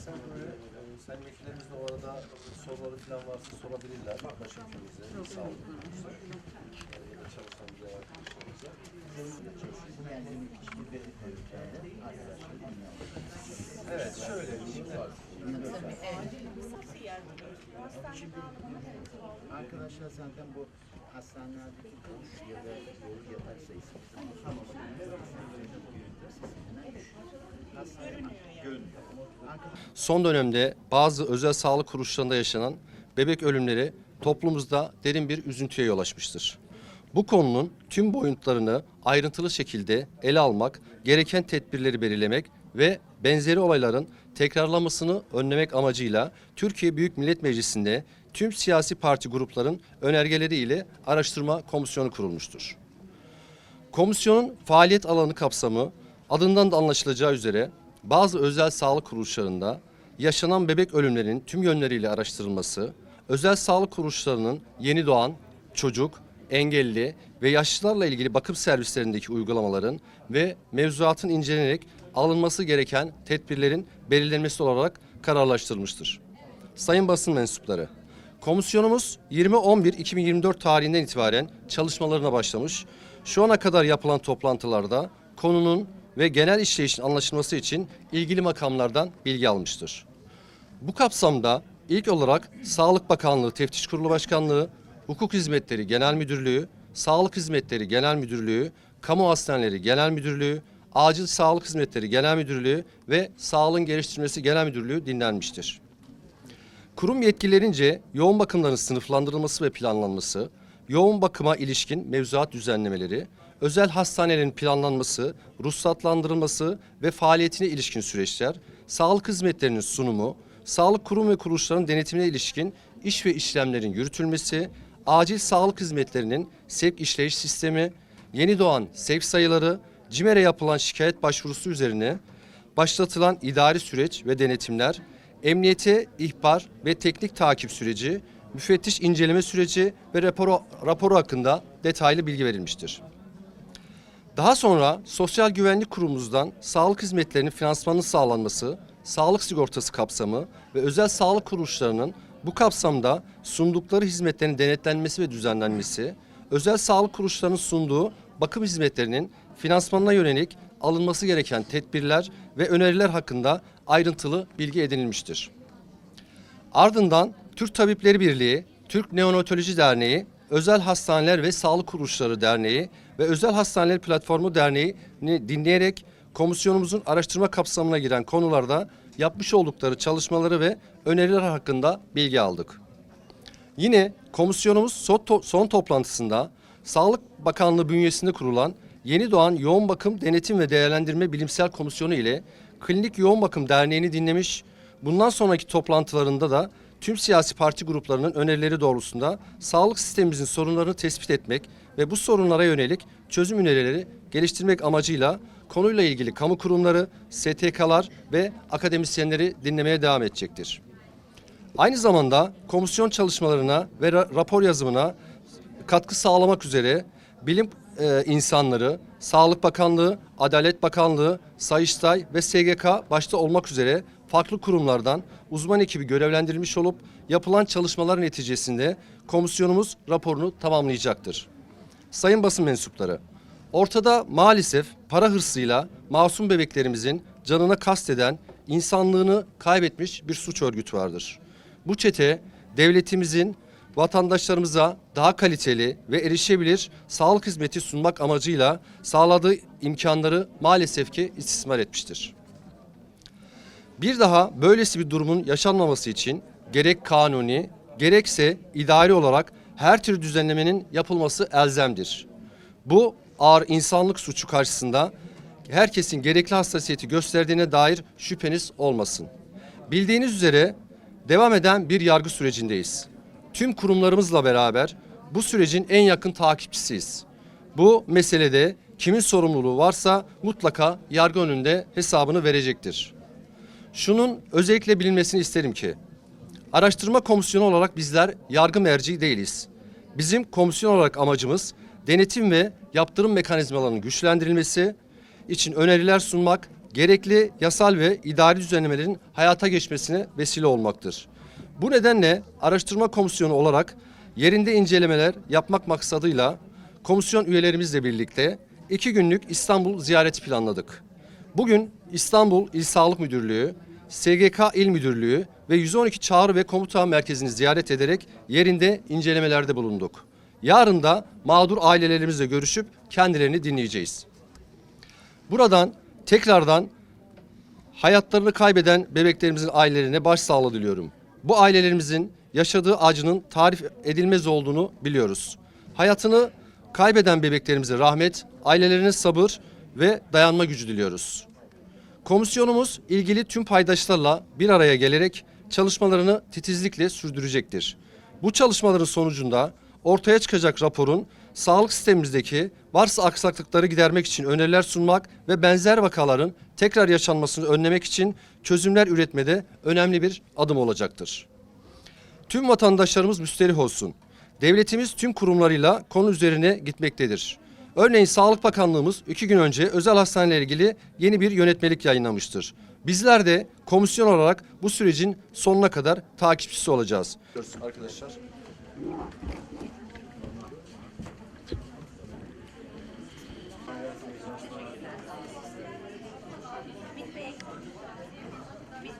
istersen böyle sayın vekillerimiz de o arada soruları falan varsa sorabilirler. Başhekimimize, sağlık kurulumuza, e, ya da çalışan diğer arkadaşlarımıza. Evet, şöyle. Şimdi Arkadaşlar zaten bu hastanelerdeki boş ya da dolu yatak sayısı Hastane görünüyor. Arkadaşlar Son dönemde bazı özel sağlık kuruluşlarında yaşanan bebek ölümleri toplumumuzda derin bir üzüntüye yol açmıştır. Bu konunun tüm boyutlarını ayrıntılı şekilde ele almak, gereken tedbirleri belirlemek ve benzeri olayların tekrarlamasını önlemek amacıyla Türkiye Büyük Millet Meclisi'nde tüm siyasi parti grupların önergeleri ile araştırma komisyonu kurulmuştur. Komisyonun faaliyet alanı kapsamı adından da anlaşılacağı üzere bazı özel sağlık kuruluşlarında yaşanan bebek ölümlerinin tüm yönleriyle araştırılması, özel sağlık kuruluşlarının yeni doğan, çocuk, engelli ve yaşlılarla ilgili bakım servislerindeki uygulamaların ve mevzuatın incelenerek alınması gereken tedbirlerin belirlenmesi olarak kararlaştırılmıştır. Sayın basın mensupları, komisyonumuz 20.11.2024 tarihinden itibaren çalışmalarına başlamış. Şu ana kadar yapılan toplantılarda konunun ve genel işleyişin anlaşılması için ilgili makamlardan bilgi almıştır. Bu kapsamda ilk olarak Sağlık Bakanlığı Teftiş Kurulu Başkanlığı, Hukuk Hizmetleri Genel Müdürlüğü, Sağlık Hizmetleri Genel Müdürlüğü, Kamu Hastaneleri Genel Müdürlüğü, Acil Sağlık Hizmetleri Genel Müdürlüğü ve Sağlığın Geliştirilmesi Genel Müdürlüğü dinlenmiştir. Kurum yetkililerince yoğun bakımların sınıflandırılması ve planlanması, yoğun bakıma ilişkin mevzuat düzenlemeleri, özel hastanelerin planlanması, ruhsatlandırılması ve faaliyetine ilişkin süreçler, sağlık hizmetlerinin sunumu, sağlık kurum ve kuruluşların denetimine ilişkin iş ve işlemlerin yürütülmesi, acil sağlık hizmetlerinin sevk işleyiş sistemi, yeni doğan sevk sayıları, CİMER'e yapılan şikayet başvurusu üzerine başlatılan idari süreç ve denetimler, emniyete ihbar ve teknik takip süreci, müfettiş inceleme süreci ve raporu, raporu hakkında detaylı bilgi verilmiştir. Daha sonra Sosyal Güvenlik Kurumumuzdan sağlık hizmetlerinin finansmanının sağlanması, sağlık sigortası kapsamı ve özel sağlık kuruluşlarının bu kapsamda sundukları hizmetlerin denetlenmesi ve düzenlenmesi, özel sağlık kuruluşlarının sunduğu bakım hizmetlerinin finansmanına yönelik alınması gereken tedbirler ve öneriler hakkında ayrıntılı bilgi edinilmiştir. Ardından Türk Tabipleri Birliği, Türk Neonatoloji Derneği, Özel Hastaneler ve Sağlık Kuruluşları Derneği ve Özel Hastaneler Platformu Derneği'ni dinleyerek komisyonumuzun araştırma kapsamına giren konularda yapmış oldukları çalışmaları ve öneriler hakkında bilgi aldık. Yine komisyonumuz son, to- son toplantısında Sağlık Bakanlığı bünyesinde kurulan Yeni Doğan Yoğun Bakım Denetim ve Değerlendirme Bilimsel Komisyonu ile Klinik Yoğun Bakım Derneği'ni dinlemiş. Bundan sonraki toplantılarında da tüm siyasi parti gruplarının önerileri doğrultusunda sağlık sistemimizin sorunlarını tespit etmek ve bu sorunlara yönelik çözüm önerileri geliştirmek amacıyla konuyla ilgili kamu kurumları, STK'lar ve akademisyenleri dinlemeye devam edecektir. Aynı zamanda komisyon çalışmalarına ve ra- rapor yazımına katkı sağlamak üzere bilim e, insanları, Sağlık Bakanlığı, Adalet Bakanlığı, Sayıştay ve SGK başta olmak üzere farklı kurumlardan uzman ekibi görevlendirilmiş olup yapılan çalışmalar neticesinde komisyonumuz raporunu tamamlayacaktır. Sayın basın mensupları, ortada maalesef para hırsıyla masum bebeklerimizin canına kasteden, insanlığını kaybetmiş bir suç örgütü vardır. Bu çete devletimizin vatandaşlarımıza daha kaliteli ve erişebilir sağlık hizmeti sunmak amacıyla sağladığı imkanları maalesef ki istismar etmiştir. Bir daha böylesi bir durumun yaşanmaması için gerek kanuni gerekse idari olarak her tür düzenlemenin yapılması elzemdir. Bu ağır insanlık suçu karşısında herkesin gerekli hassasiyeti gösterdiğine dair şüpheniz olmasın. Bildiğiniz üzere devam eden bir yargı sürecindeyiz. Tüm kurumlarımızla beraber bu sürecin en yakın takipçisiyiz. Bu meselede kimin sorumluluğu varsa mutlaka yargı önünde hesabını verecektir. Şunun özellikle bilinmesini isterim ki araştırma komisyonu olarak bizler yargı merci değiliz. Bizim komisyon olarak amacımız denetim ve yaptırım mekanizmalarının güçlendirilmesi için öneriler sunmak, gerekli yasal ve idari düzenlemelerin hayata geçmesine vesile olmaktır. Bu nedenle araştırma komisyonu olarak yerinde incelemeler yapmak maksadıyla komisyon üyelerimizle birlikte iki günlük İstanbul ziyareti planladık. Bugün İstanbul İl Sağlık Müdürlüğü, SGK İl Müdürlüğü ve 112 Çağrı ve Komuta Merkezi'ni ziyaret ederek yerinde incelemelerde bulunduk. Yarın da mağdur ailelerimizle görüşüp kendilerini dinleyeceğiz. Buradan tekrardan hayatlarını kaybeden bebeklerimizin ailelerine başsağlığı diliyorum. Bu ailelerimizin yaşadığı acının tarif edilmez olduğunu biliyoruz. Hayatını kaybeden bebeklerimize rahmet, ailelerine sabır ve dayanma gücü diliyoruz. Komisyonumuz ilgili tüm paydaşlarla bir araya gelerek çalışmalarını titizlikle sürdürecektir. Bu çalışmaların sonucunda ortaya çıkacak raporun sağlık sistemimizdeki varsa aksaklıkları gidermek için öneriler sunmak ve benzer vakaların tekrar yaşanmasını önlemek için çözümler üretmede önemli bir adım olacaktır. Tüm vatandaşlarımız müsterih olsun. Devletimiz tüm kurumlarıyla konu üzerine gitmektedir. Örneğin Sağlık Bakanlığımız iki gün önce özel hastanelerle ilgili yeni bir yönetmelik yayınlamıştır. Bizler de komisyon olarak bu sürecin sonuna kadar takipçisi olacağız. Arkadaşlar